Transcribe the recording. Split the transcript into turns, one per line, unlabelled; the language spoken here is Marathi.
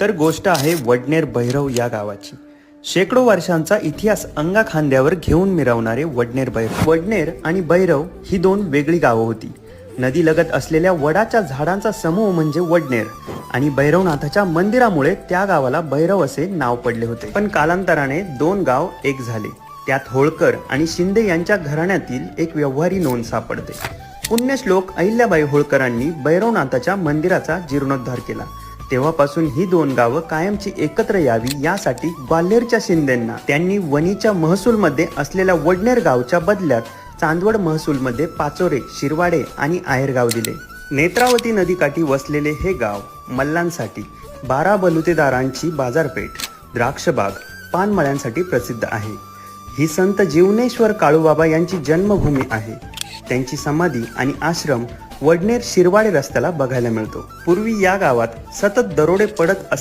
तर गोष्ट आहे वडनेर भैरव या गावाची. शेकडो वर्षांचा इतिहास अंगा खांद्यावर घेऊन मिरवणारे वडनेर भैरव. वडनेर आणि भैरव ही दोन वेगळी गावं होती. नदी लगत असलेल्या वडाच्या झाडांचा समूह म्हणजे वडनेर आणि भैरवनाथाच्या मंदिरामुळे त्या गावाला भैरव असे नाव पडले होते. पण कालांतराने दोन गाव एक झाले. त्यात होळकर आणि शिंदे यांच्या घराण्यातील एक व्यवहारी नोंद सापडते. पुण्यश्लोक अहिल्याबाई होळकरांनी भैरवनाथाच्या मंदिराचा जीर्णोद्धार केला. तेव्हापासून ही दोन गावं कायमची एकत्र यावी यासाठी ग्वाल्हेरच्या शिंदेंना त्यांनी वणीच्या महसूलमध्ये असलेल्या वडनेर गावच्या बदल्यात चांदवड महसूलमध्ये पाचोरे शिरवाडे आणि आहेरगाव दिले. नेत्रावती नदीकाठी वसलेले हे गाव मल्लांसाठी बारा बलुतेदारांची बाजारपेठ द्राक्षबाग पानमळ्यांसाठी प्रसिद्ध आहे. ही संत जीवनेश्वर काळूबाबा यांची जन्मभूमी आहे. त्यांची समाधी आणि आश्रम वडनेर शिरवाडे रस्त्याला बघायला मिळतो. पूर्वी या गावात सतत दरोडे पडत